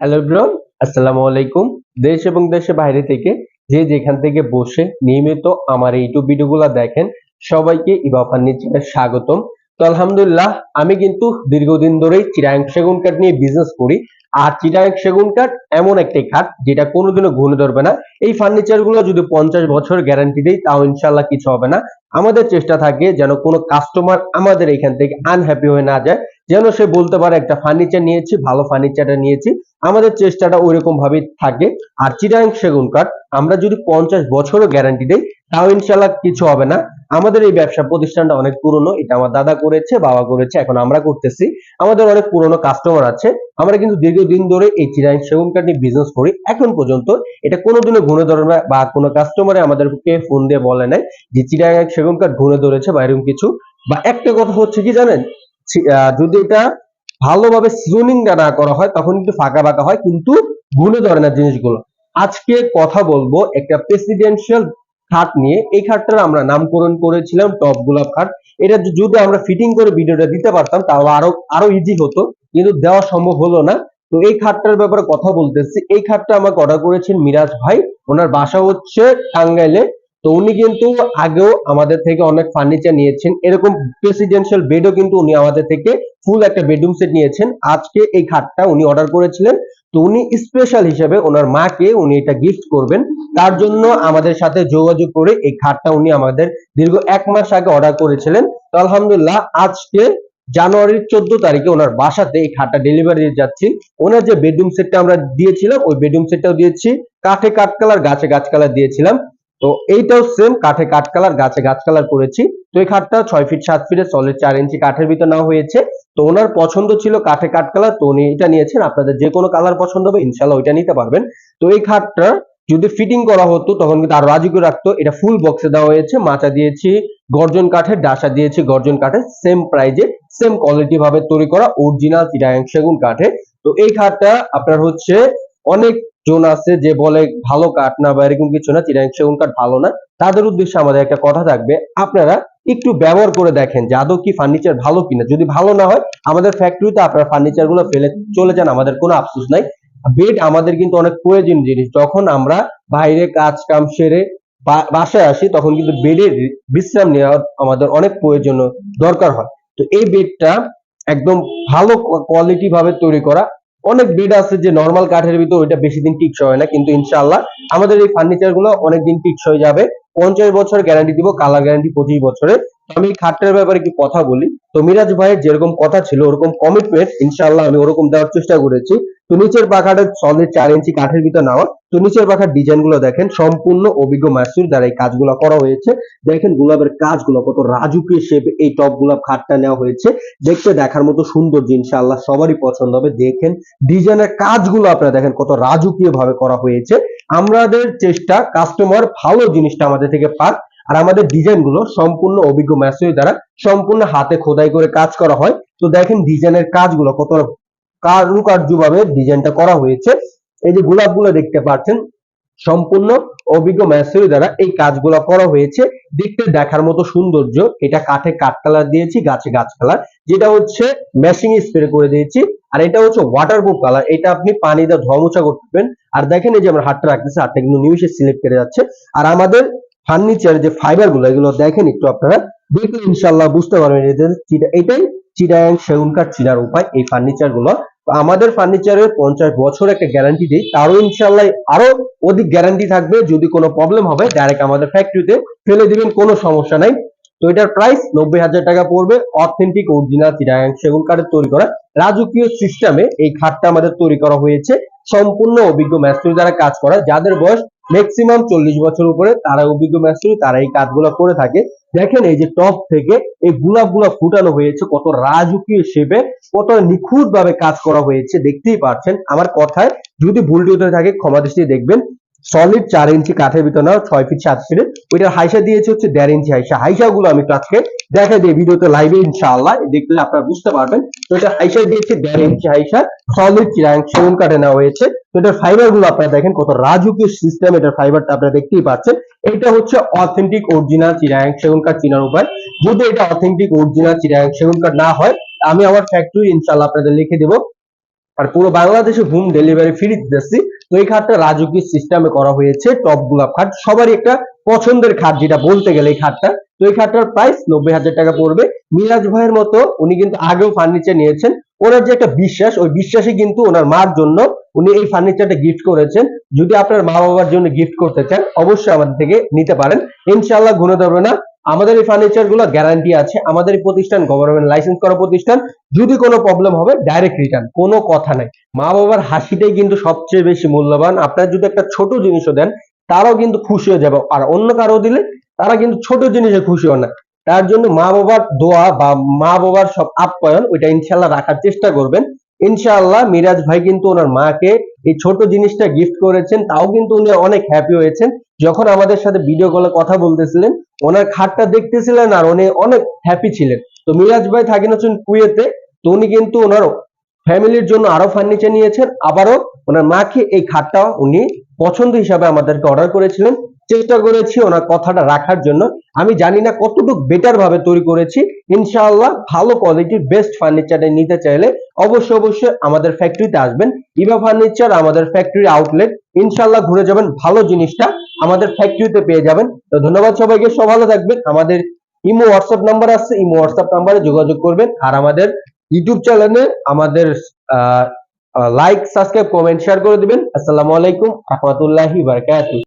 Hello ব্রন আসসালামু আলাইকুম দেশ এবং দেশে বাইরে থেকে যে যেখান থেকে বসে নিয়মিত আমার ইউটিউব ভিডিওগুলো দেখেন, সবাইকে ইবা নিচে স্বাগতম। তো আলহামদুলিল্লাহ আমি কিন্তু দীর্ঘদিন ধরেই চিরাং সেগুন কাঠ নিয়ে বিজনেস করি। আর চিরাং সেগুন কাঠ এমন একটি কাঠ যেটা কোনোদিনও ঘুরে ধরবে না। এই ফার্নিচারগুলো যদি পঞ্চাশ বছর গ্যারান্টি দেই, তাও ইনশাল্লাহ কিছু হবে না। আমাদের চেষ্টা থাকে যেন কোনো কাস্টমার আমাদের এখান থেকে আনহ্যাপি হয়ে না যায়, যেন সে বলতে পারে, একটা ফার্নিচার নিয়েছি, ভালো ফার্নিচারটা নিয়েছি। আমাদের চেষ্টাটা ওইরকম ভাবেই থাকে। আর চিরাং সেগুন কাঠ আমরা যদি পঞ্চাশ বছরও গ্যারান্টি দেই, তাও ইনশাল্লাহ কিছু হবে না। আমাদের এই ব্যবসা প্রতিষ্ঠানটা অনেক পুরনো, এটা আমার দাদা করেছে, বাবা করেছে আমরা করতেছি। আমাদের অনেক পুরনো কাস্টমার আছে। আমরা কিন্তু দীর্ঘদিন ধরে এই চিরাং সেগুন কাঠ নিয়ে বিজনেস করি। এখন পর্যন্ত এটা কোনোদিনও ঘুরে ধরে না বা কোনো কাস্টমারে আমাদেরকে ফোন দিয়ে বলে নাই যে চিরাং সেগুন কাঠ ঘুরে ধরেছে বা এরকম কিছু। বা একটা কথা হচ্ছে কি জানেন? যদি এটা ভালোভাবে সিজনিংটা না করা হয় তখন কিন্তু ফাঁকা ফাঁকা হয়, কিন্তু গুনে ধরে না জিনিসগুলো। আজকে কথা বলব একটা প্রেসিডেন্সিয়াল খাট নিয়ে। এই খাটটার আমরা নামকরণ করেছিলাম টপ গোলাপ খাট। এটা যদি আমরা ফিটিং করে ভিডিওটা দিতে পারতাম, তাহলে আরও আরও ইজি হতো, কিন্তু দেওয়া সম্ভব হলো না। তো এই খাটটার ব্যাপারে কথা বলতেছি। এই খাটটা আমাকে অর্ডার করেছেন মিরাজ ভাই। ওনার বাসা হচ্ছে টাঙ্গাইলে। তো উনি কিন্তু আগেও আমাদের থেকে অনেক ফার্নিচার নিয়েছেন। এরকম প্রেসিডেন্সিয়াল বেডও কিন্তু উনি আমাদের থেকে ফুল একটা বেডরুম সেট নিয়েছেন। আজকে এই খাটটা উনি অর্ডার করেছিলেন। তো উনি স্পেশাল হিসেবে ওনার মাকে উনি এটা গিফট করবেন। তার জন্য আমাদের সাথে যোগাযোগ করে এই খাটটা উনি আমাদের দীর্ঘ এক মাস আগে অর্ডার করেছিলেন। তো আলহামদুলিল্লাহ, আজকে জানুয়ারির চোদ্দ তারিখে ওনার বাসাতে এই খাটটা ডেলিভারি দিয়ে যাচ্ছি। ওনার যে বেডরুম সেটটা আমরা দিয়েছিলাম, ওই বেডরুম সেটটাও দিয়েছি। কাঠে কাঠ কালার, গাছে গাছ কালার দিয়েছিলাম। তো এইটাও সেম কাঠে কাঠ কালার গাছে গাছ কালার করেছি। তো এই খাটটা ছয় ফিট সাত ফিটের সলিড চার ইঞ্চি কাঠের ভিতর নেওয়া হয়েছে। তো ওনার পছন্দ ছিল কাঠে কাঠ কালার তো উনি এটা নিয়েছেন। আপনাদের যে কোনো কালার পছন্দ হবে ইনশাল্লাহ ওইটা নিতে পারবেন। তো এই খাটটা যদি ফিটিং করা হতো, তখন কিন্তু আরও রাজুকে রাখতো। এটা ফুল বক্সে দেওয়া হয়েছে। মাচা দিয়েছি, গর্জন কাঠের ডাসা দিয়েছি, গর্জন কাঠের সেম প্রাইজে সেম কোয়ালিটি ভাবে তৈরি করা অরিজিনাল চিরাং সেগুন কাঠে তো এই খাটটা আপনার হচ্ছে অনেক জন আছে যে বলে ভালো কাঠ না বা এরকম কিছু না চিরাং সেগুন কাঠ ভালো না, তাদের উদ্দেশ্যে আমাদের একটা কথা থাকবে। আপনারা একটু ব্যবহার করে দেখেন যে আদৌ কি ফার্নিচার ভালো কিনা। যদি ভালো না হয়, আমাদের ফ্যাক্টরিতে আপনার ফার্নিচারগুলো ফেলে চলে যান, আমাদের কোনো আফসোস নাই। বেড আমাদের কিন্তু অনেক প্রয়োজন জিনিস। যখন আমরা বাইরে কাজ কাম সেরে বাসায় আসি, তখন কিন্তু বেডের বিশ্রাম নেওয়া আমাদের অনেক প্রয়োজন দরকার হয়। তো এই বেডটা একদম ভালো কোয়ালিটি ভাবে তৈরি করা অনেক বেড আছে যে নর্মাল কাঠের ভিতর ওইটা বেশি দিন টিকসই হয় না, কিন্তু ইনশাআল্লাহ আমাদের এই ফার্নিচারগুলো অনেকদিন দিন হয়ে যাবে। পঞ্চাশ বছর গ্যারান্টি দিব কালার গ্যারান্টি পঁচিশ বছরে আমি খাটটার ব্যাপারে একটু কথা বলি? তো মিরাজ ভাইয়ের যেরকম কথা ছিল, ওরকম কমিটমেন্ট ইনশাল্লাহ আমি ওরকম দেওয়ার চেষ্টা করেছি। তো নিচের পাখাটা সলিড চার ইঞ্চি কাঠের ভিতর নেওয়া তো নিচের পাখার ডিজাইনগুলো দেখেন, সম্পূর্ণ অভিজ্ঞ মাসুর দ্বারা এই কাজগুলো করা হয়েছে। দেখেন গোলাপের কাজগুলো, কত রাজুকের শেপে এই টপ গোলাপ খাটটা নেওয়া হয়েছে। দেখতে দেখার মতো সুন্দর ইনশাআল্লাহ সবারই পছন্দ হবে। দেখেন ডিজাইনের কাজগুলো আপনারা দেখেন কত রাজকীয় ভাবে করা হয়েছে। আমাদের চেষ্টা কাস্টমার ভালো জিনিসটা আমাদের থেকে পাক। আর আমাদের ডিজাইনগুলো সম্পূর্ণ অভিজ্ঞ ম্যাসেজ দ্বারা সম্পূর্ণ হাতে খোদাই করে কাজ করা হয়। তো দেখেন ডিজাইনের কাজগুলো কত কারুকার্য ভাবে ডিজাইনটা করা হয়েছে। এই যে গোলাপগুলো দেখতে পাচ্ছেন, সম্পূর্ণ অভিজ্ঞ ম্যাসেজ দ্বারা এই কাজগুলো করা হয়েছে। দেখতে দেখার মতো সৌন্দর্য, এটা কাঠে কাঠ কালার দিয়েছি, গাছে গাছ কালার। যেটা হচ্ছে মেশিং স্প্রে করে দিয়েছি, আর এটা হচ্ছে ওয়াটারপ্রুফ কালার এটা আপনি পানি দিয়ে ধোয়া করতে আর দেখেন এই যে আমরা হাতটা রাখতেছি, হাতটা কিন্তু নিমিশে স্লিপ করে যাচ্ছে। আর আমাদের ফার্নিচার যে ফাইবারগুলো এগুলো দেখেন একটু আপনারা। দেখলে ইনশাল্লাহ বুঝতে পারবেন এটাই চিটাং সেগুন কাঠ চিনার উপায় এই ফার্নিচারগুলো। আমাদের ফার্নিচারের পঞ্চাশ বছর একটা গ্যারান্টি দিই, তারও ইনশাল্লাহ আরও অধিক গ্যারান্টি থাকবে, যদি কোনো প্রবলেম হবে ডাইরেক্ট আমাদের ফ্যাক্টরিতে ফেলে দিবেন, কোনো সমস্যা নাই। তো এটার প্রাইস নব্বই হাজার টাকা পড়বে। অথেন্টিক অরিজিনাল চিটাং সেগুন কাঠের তৈরি করা। রাজকীয় সিস্টেমে এই খাটটা আমাদের তৈরি করা হয়েছে। সম্পূর্ণ অভিজ্ঞ ম্যাস্ট্রি দ্বারা কাজ করা। যাদের বয়স ম্যাক্সিমাম চল্লিশ বছর উপরে তারা অভিজ্ঞ ম্যাস্ট্রি তারা এই কাজগুলো করে থাকে। দেখেন এই যে টপ থেকে এই গোলাপগুলা ফুটানো হয়েছে, কত রাজকীয় শেপে কত নিখুঁত ভাবে কাজ করা হয়েছে। দেখতেই পাচ্ছেন, আমার কথায় যদি ভুল হতে থাকে, ক্ষমা দৃষ্টি দেখবেন। সলিড চার ইঞ্চি কাঠের ভিতর না ছয় ফিট সাত ফিটের ওইটার হাইসা দিয়েছে হচ্ছে দেড় ইঞ্চি হাইসা। হাইসা গুলো আমি একটু দেখা দিই ভিডিওতে লাইভে ইনশাআল্লাহ। দেখলে আপনারা বুঝতে পারবেন। তো এটা হাইসা দিয়েছে দেড় ইঞ্চি হাইসা সলিড চিরাং সেগুন কাঠে নেওয়া হয়েছে। তো এটার ফাইবারগুলো আপনারা দেখেন, কত রাজকীয় সিস্টেম এটার ফাইবারটা আপনারা দেখতেই পাচ্ছেন। এটা হচ্ছে অথেন্টিক অরিজিনাল চিরাং সেগুন কাঠ চিনার উপায়। যদি এটা অথেন্টিক অরিজিনাল চিরাং সেগুন কাঠ না হয়, আমি আমার ফ্যাক্টরি ইনশাআল্লাহ আপনাদের লিখে দেবো। আর পুরো বাংলাদেশে হোম ডেলিভারি ফ্রি দিতেছি। তো এই খাটটা রাজকীয় সিস্টেমে করা হয়েছে টপ গোলাপ খাট সবারই একটা পছন্দের খাট যেটা বলতে গেলে এই খাটটা তো এই খাটটার প্রাইস নব্বই হাজার টাকা পড়বে। মিরাজ ভাইয়ের মতো উনি কিন্তু আগেও ফার্নিচার নিয়েছেন। ওনার যে একটা বিশ্বাস, ওই বিশ্বাসে কিন্তু ওনার মার জন্য উনি এই ফার্নিচারটা গিফট করেছেন। যদি আপনার মা বাবার জন্য গিফট করতে চান, অবশ্যই আমাদের থেকে নিতে পারেন। ইনশাআল্লাহ গুনে দেবে না। আমাদের এই ফার্নিচারগুলো গ্যারান্টি আছে, আমাদের এই প্রতিষ্ঠান গভর্নমেন্ট লাইসেন্স করা প্রতিষ্ঠান, যদি কোনো প্রবলেম হবে ডাইরেক্ট রিটার্ন কোনো কথা নাই। মা বাবার হাসিটাই কিন্তু সবচেয়ে বেশি মূল্যবান। আপনার যদি একটা ছোট জিনিসও দেন, তারাও কিন্তু খুশি হয়ে যাবে। আর অন্য কারও দিলে, তারা কিন্তু ছোট জিনিসে খুশি হয় না। তার জন্য মা বাবার দোয়া বা মা বাবার সব আপ্যায়ন, ওইটা ইনশাল্লাহ রাখার চেষ্টা করবেন। ইনশাআল্লাহ মিরাজ ভাই কিন্তু ওনার মাকে এই ছোট জিনিসটা গিফট করেছেন, তাও কিন্তু উনি অনেক হ্যাপি হয়েছেন। যখন আমাদের সাথে ভিডিও কলে কথা বলতেছিলেন, ওনার খাটটা দেখতেছিলেন আর উনি অনেক হ্যাপি ছিলেন। তো মিরাজ ভাই থাকেন হচ্ছেন কুয়েতে, তো উনি কিন্তু ওনার ফ্যামিলির জন্য আরও ফার্নিচার নিয়েছেন, আবারও ওনার মাকে এই খাটটা উনি পছন্দ হিসাবে আমাদেরকে অর্ডার করেছিলেন। চেষ্টা করেছি ওনার কথাটা রাখার জন্য। আমি জানি না কতটুকু বেটার ভাবে তৈরি করেছি। ইনশাআল্লাহ ভালো কোয়ালিটির বেস্ট ফার্নিচারটা নিতে চাইলে অবশ্যই অবশ্যই আমাদের ফ্যাক্টরিতে আসবেন। ইভা ফার্নিচার আমাদের ফ্যাক্টরি আউটলেট ইনশাআল্লাহ ঘুরে যাবেন, ভালো জিনিসটা আমাদের ফ্যাক্টরিতে পেয়ে যাবেন। তো ধন্যবাদ সবাইকে সব ভালো থাকবেন। আমাদের ইমো হোয়াটসঅ্যাপ নাম্বার আছে ইমো হোয়াটসঅ্যাপ নাম্বারে যোগাযোগ করবেন। আর আমাদের ইউটিউব চ্যানেলে আমাদের লাইক সাবস্ক্রাইব কমেন্ট শেয়ার করে দিবেন। আসসালামু আলাইকুম, রহমতুল্লাহি বারাকাতুহু।